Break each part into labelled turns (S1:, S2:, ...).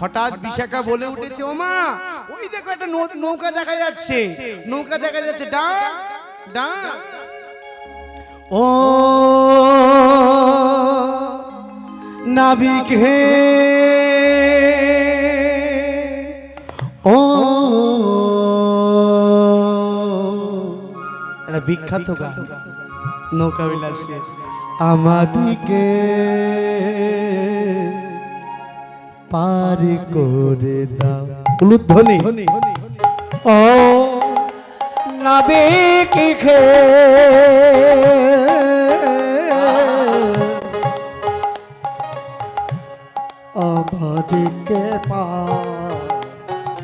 S1: হঠাৎ বিশাখা বলে উঠেছে ও মা ওই দেখো একটা নৌকা দেখা যাচ্ছে। নৌকা দেখা যাচ্ছে। ডা ডা ও নাবিক হে। ও একটা বিখ্যাত গান। নৌকা বিলাসী। আমাদিকে পারি করে দাও। উলুধ্বনি
S2: ও নাবিক খে আমাদিকে পা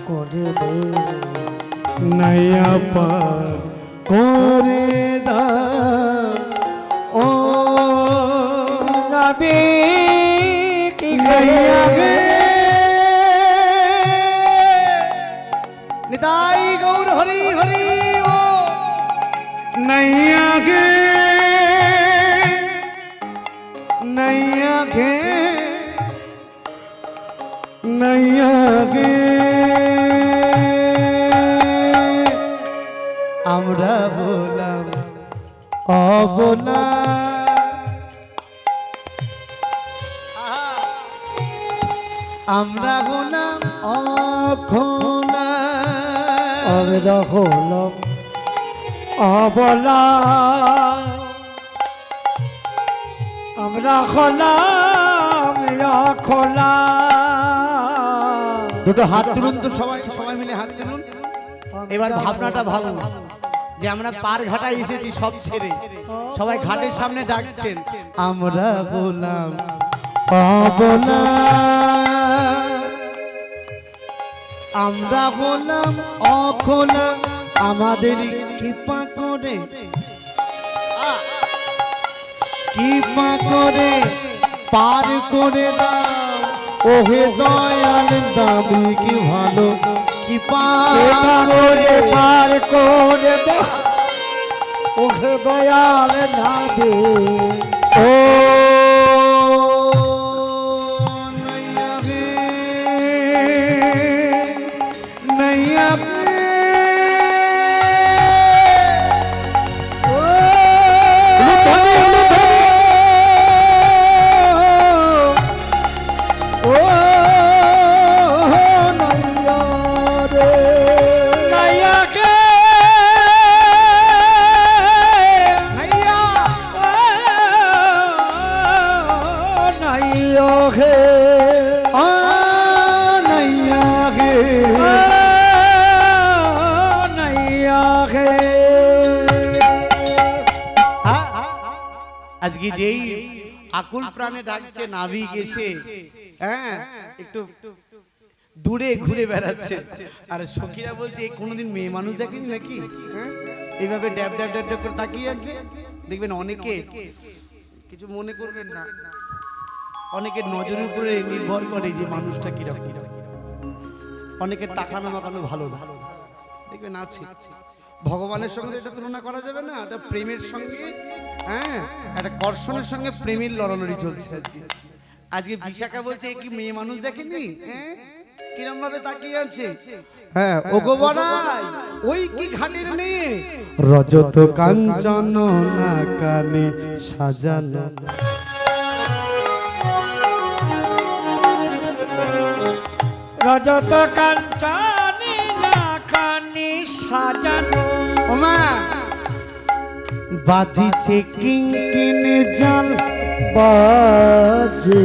S2: করে দে।
S1: নয়া পার করে দাও। ও
S2: নাবিক
S1: গে নয়া গে নয়া গে আমরা বললাম অবলা। আমরা বললাম অখোলা
S2: আমরা হলাম। অবলা। আমরা হলাম খোলা।
S1: দুটো হাত তুলুন তো সবাই সবাই মিলে হাত তুলুন। এবার ভাবনাটা ভাবুন যে আমরা পার ঘাটায় এসেছি সব ছেড়ে। সবাই ঘাটের সামনে ডাকছেন আমরা বললাম অবলা। আমরা বললাম অখোলা। আমাদের কৃপা করে কৃপা করে পার করে দাও। ওহে দয়াল দাবি কি ভালো কি
S2: করে পার করে দাও। ওহে দয়াল না
S1: ও আজকে যেই আকুল প্রাণে ডাকছে নাভি গেছে। হ্যাঁ একটু দূরে ঘুরে বেড়াচ্ছে। আর সখীরা বলছে কোনোদিন মেয়ে মানুষ দেখেনি নাকি? হ্যাঁ এইভাবে ড্যাব ড্যাব ড্যাব ড্যাব করে তাকিয়ে আছে। দেখবেন অনেকে কিছু মনে করবেন না। অনেকের নজরের উপরে নির্ভর করে যে মানুষটা কীরকম। অনেকের তাকানো মাকানো ভালো ভালো দেখবেন আছে। ভগবানের সঙ্গে এটা তুলনা করা যাবে না এটা প্রেমের সঙ্গে হ্যাঁ একটা কর্ষণের সঙ্গে প্রেমের লড়ালড়ি চলছে। আজকে আজকে বিশাখা বলছে কি মেয়ে মানুষ দেখেনি? হ্যাঁ কিরম ভাবে তাকিয়ে আছে? হ্যাঁ ও গো বড়াই ওই কি ঘাটের মেয়ে? রজত কাঞ্চন না কানে সাজানো
S2: রজত কাঞ্চানি নাকানি সাজানো
S1: ওমা বাজিছে কিঙ্কিনে জাল
S2: বাজেছে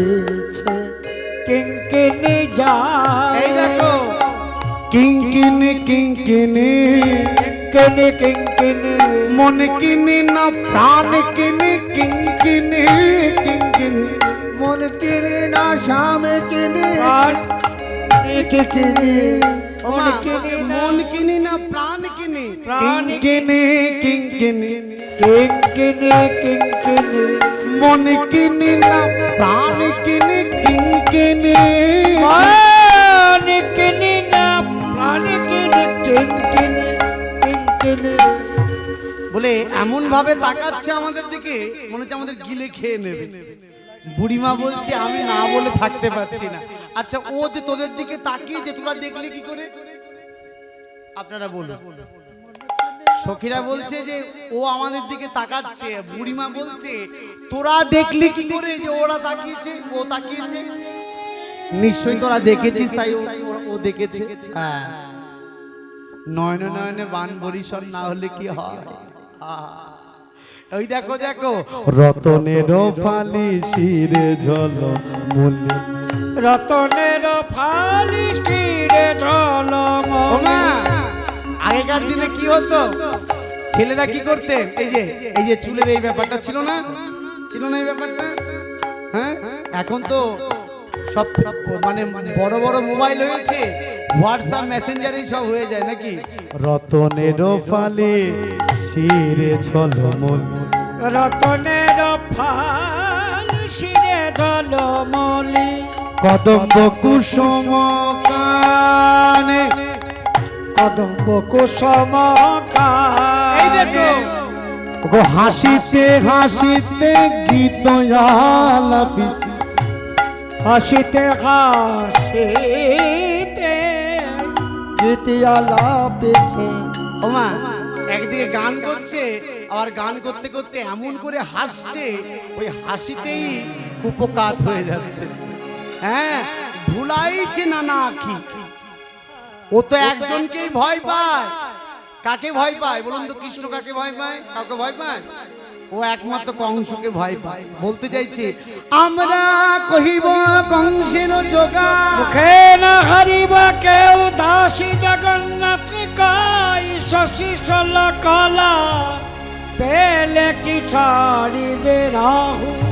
S2: কিঙ্কিনি যা
S1: এই দেখো। কিঙ্কিনে কিঙ্কিনে
S2: কিঙ্কিনি কিঙ্কিনি
S1: মন কিনে না প্রাণ কিনে কিঙ্কিনে কিঙ্কিনে
S2: মন কিনি না শাম কিনি। কিনি। মন কিনি না।
S1: মন কিনে না প্রাণ কিনে।
S2: প্রাণ
S1: কিনে। কিঙ্কিনে
S2: কিঙ্কিনি কিঙ্কিনি
S1: মন কিনে না প্রাণ কিনে
S2: মান কিনি না প্রাণ কিনি কিঙ্কিনি
S1: বলে এমন ভাবে তাকাচ্ছে আমাদের দিকে মনে হচ্ছে আমাদের গিলে খেয়ে নেবে। বুড়িমা বলছে আমি না বলে থাকতে পারছি না। আচ্ছা ও যে তোদের দিকে তাকিয়ে যে তোরা দেখলে কি করে? আপনারা বলুন। সখীরা বলছে যে ও আমাদের দিকে তাকাচ্ছে বুড়িমা বলছে তোরা দেখলি কি করে যে ওরা তাকিয়েছে ও তাকিয়েছে। নিশ্চয়ই তোরা দেখেছিস তাই ও- দেখেছে। হ্যাঁ। নয়নে নয়নে বান বরিশন না হলে কি হয়? আহ। ওই দেখো দেখো রতনের ফালি শিরে ঝল মনে
S2: রতনের ফালিশ কিরে ঝলম
S1: ওমা আগেকার দিনে কি হতো? ছেলেরা কি করতে? এই যে এই যে চুলের এই ব্যাপারটা ছিল না? ছিল না এই ব্যাপারটা? হ্যাঁ? এখন তো সব সব মানে বড় বড় মোবাইল হয়েছে হোয়াটসঅ্যাপ মেসেঞ্জারে সব হয়ে যায় নাকি? রতনের ফালে শিরে ঝলমল
S2: রতনের ফাল শিরে ঝলমলি
S1: কদম্ব কুসুম কানে
S2: কদম্ব কুসুম
S1: গো হাসিতে হাসিতে গীত আলাপি
S2: হাসিতে হাসিতে গীতিয়ালা পেছে
S1: ওমা একদিকে গান করছে আবার গান করতে করতে এমন করে হাসছে ওই হাসিতেই উপকাত হয়ে যাচ্ছে। হ্যাঁ ভুলাইছে না আখি ও তো একজনকেই ভয় পায়। কাকে ভয় পায়? বলুন তো কৃষ্ণ কাকে ভয় পায়? কাকে ভয় পায়? ও একমাত্র কংসকে ভয় পায়। বলতে চাইছে আমরা কহিব কংসের যোগা
S2: মুখে না হারিব কেউ দাসী জগন্নাথ কাই শশী কলা পেলে কি ছাড়িবে রাহু?